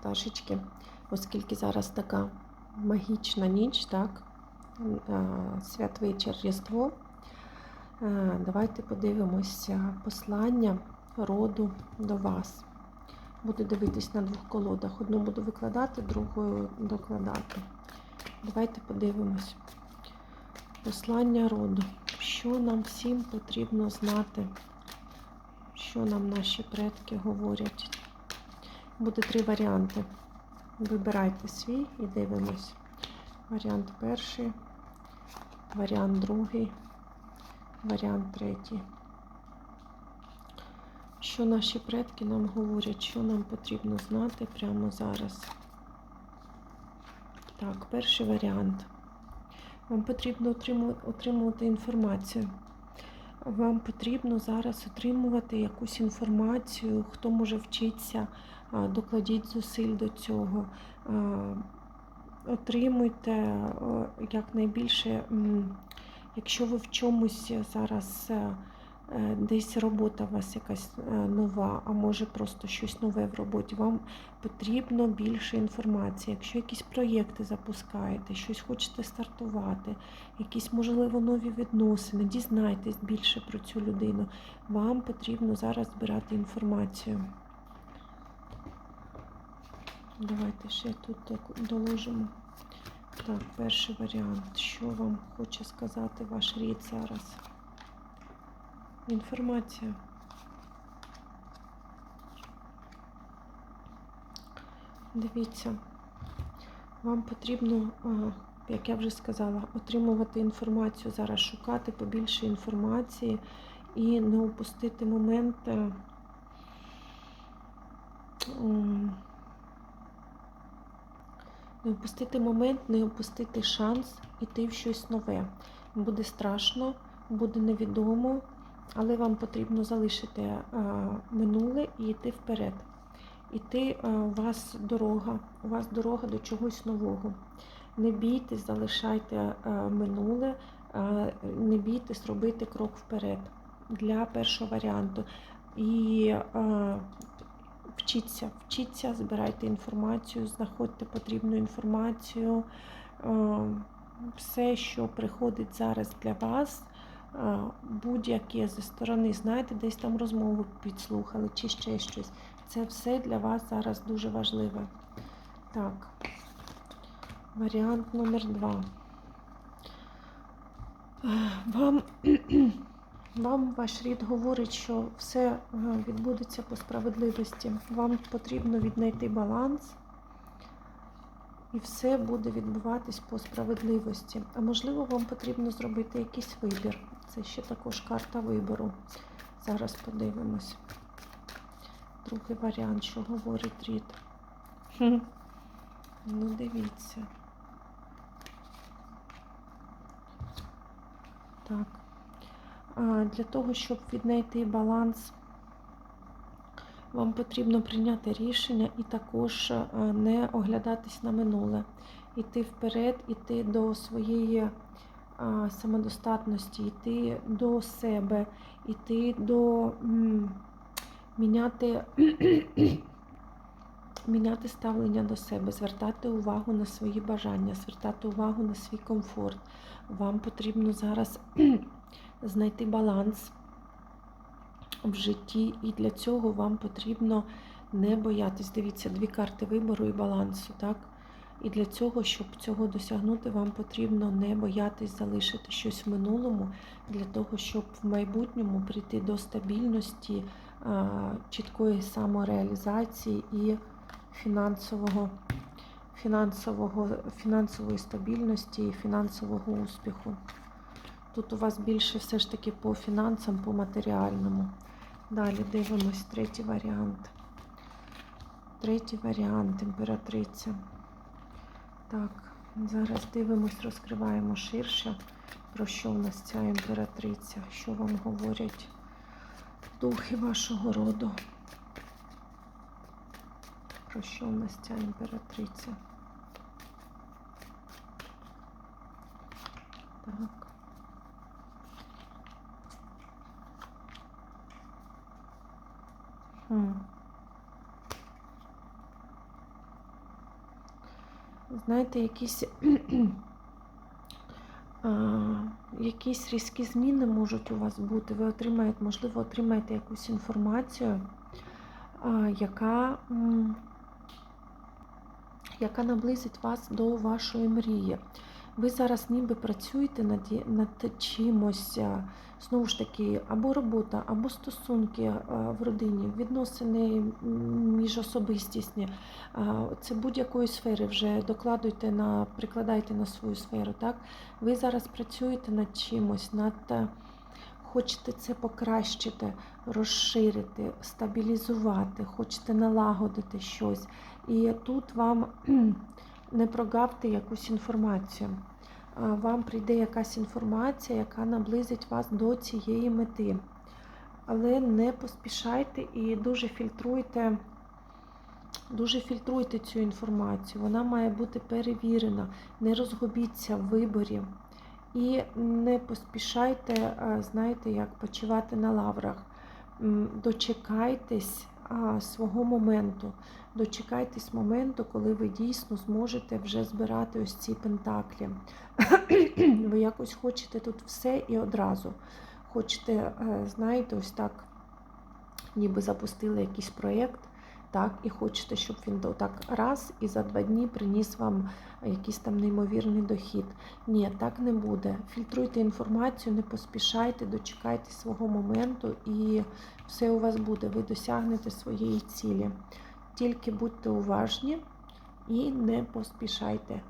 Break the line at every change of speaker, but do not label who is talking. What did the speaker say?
пташечки, оскільки зараз така магічна ніч, так? Святвечір Різдво. Давайте подивимося послання роду до вас. Буду дивитись на двох колодах. Одну буду викладати, другу докладати. Давайте подивимось. Послання роду. Що нам всім потрібно знати? Що нам наші предки говорять? Буде три варіанти. Вибирайте свій і дивимось. Варіант перший, варіант другий, варіант третій. Що наші предки нам говорять, що нам потрібно знати прямо зараз? Так, перший варіант. Вам потрібно отримувати, інформацію. Вам потрібно зараз отримувати якусь інформацію, хто може вчитися, докладіть зусиль до цього. Отримуйте якнайбільше, якщо ви в чомусь зараз е, е, десь робота у вас якась е, нова, а може просто щось нове в роботі, вам потрібно більше інформації. Якщо якісь проєкти запускаєте, щось хочете стартувати, якісь, можливо, нові відносини, дізнайтесь більше про цю людину. Вам потрібно зараз збирати інформацію. Давайте ще тут доложимо. Так, перший варіант. Що вам хоче сказати ваш рід зараз? Інформація. Дивіться, вам потрібно, як я вже сказала, отримувати інформацію, зараз шукати побільше інформації і не упустити момент. Не опустити момент, не опустити шанс іти в щось нове. Буде страшно, буде невідомо, але вам потрібно залишити е, минуле і йти вперед. Іти е, у вас дорога, у вас дорога до чогось нового. Не бійтесь, залишайте е, минуле, не бійтесь робити крок вперед для першого варіанту. І вчіться, вчіться, збирайте інформацію, знаходьте потрібну інформацію. Е, Все, що приходить зараз для вас, е, будь-яке зі сторони, знаєте, десь там розмову підслухали чи ще щось. Це все для вас зараз дуже важливе. Так, варіант номер два. Е, Вам, вам ваш рід говорить, що все е, відбудеться по справедливості. Вам потрібно віднайти баланс, і все буде відбуватись по справедливості. А можливо, вам потрібно зробити якийсь вибір. Це ще також карта вибору. Зараз подивимось. Другий варіант, що говорить рід. Хм. Ну, дивіться. Так. Для того, щоб віднайти баланс, вам потрібно прийняти рішення і також е, не оглядатись на минуле. Іти вперед, іти до своєї самодостатності, йти до себе, іти до міняти, міняти ставлення до себе, звертати увагу на свої бажання, звертати увагу на свій комфорт. Вам потрібно зараз знайти баланс в житті, і для цього вам потрібно не боятись. Дивіться, дві карти вибору і балансу, так? І для цього, щоб цього досягнути, вам потрібно не боятись залишити щось в минулому, для того, щоб в майбутньому прийти до стабільності, чіткої самореалізації і фінансового, фінансового, фінансової стабільності і фінансового успіху. Тут у вас більше все ж таки по фінансам, по матеріальному. Далі дивимось третій варіант. Третій варіант імператриця. Так, зараз дивимось, розкриваємо ширше, про що в нас ця імператриця, що вам говорять духи вашого роду. Про що в нас ця імператриця? Так. Хм. знаєте, якісь, якісь різкі зміни можуть у вас бути. Ви отримаєте, можливо, отримаєте якусь інформацію, яка, яка наблизить вас до вашої мрії. Ви зараз ніби працюєте над, над чимось, знову ж таки, або робота, або стосунки в родині, відносини міжособистісні. Це будь-якої сфери вже докладуйте на, прикладайте на свою сферу. Так? Ви зараз працюєте над чимось, над е, хочете це покращити, розширити, стабілізувати, хочете налагодити щось. І тут вам не прогавте якусь інформацію. Вам прийде якась інформація, яка наблизить вас до цієї мети. Але не поспішайте і дуже фільтруйте. Дуже фільтруйте цю інформацію, вона має бути перевірена. Не розгубіться в виборі і не поспішайте, е, знаєте, як почивати на лаврах. Дочекайтесь свого моменту. Дочекайтесь моменту, коли ви дійсно зможете вже збирати ось ці пентаклі. Ви якось хочете тут все і одразу. Хочете, е, знаєте, ось так, ніби запустили якийсь проєкт, так, і хочете, щоб він так раз і за два дні приніс вам якийсь там неймовірний дохід. Ні, так не буде. Фільтруйте інформацію, не поспішайте, дочекайте свого моменту, і все у вас буде. Ви досягнете своєї цілі. Тільки будьте уважні і не поспішайте.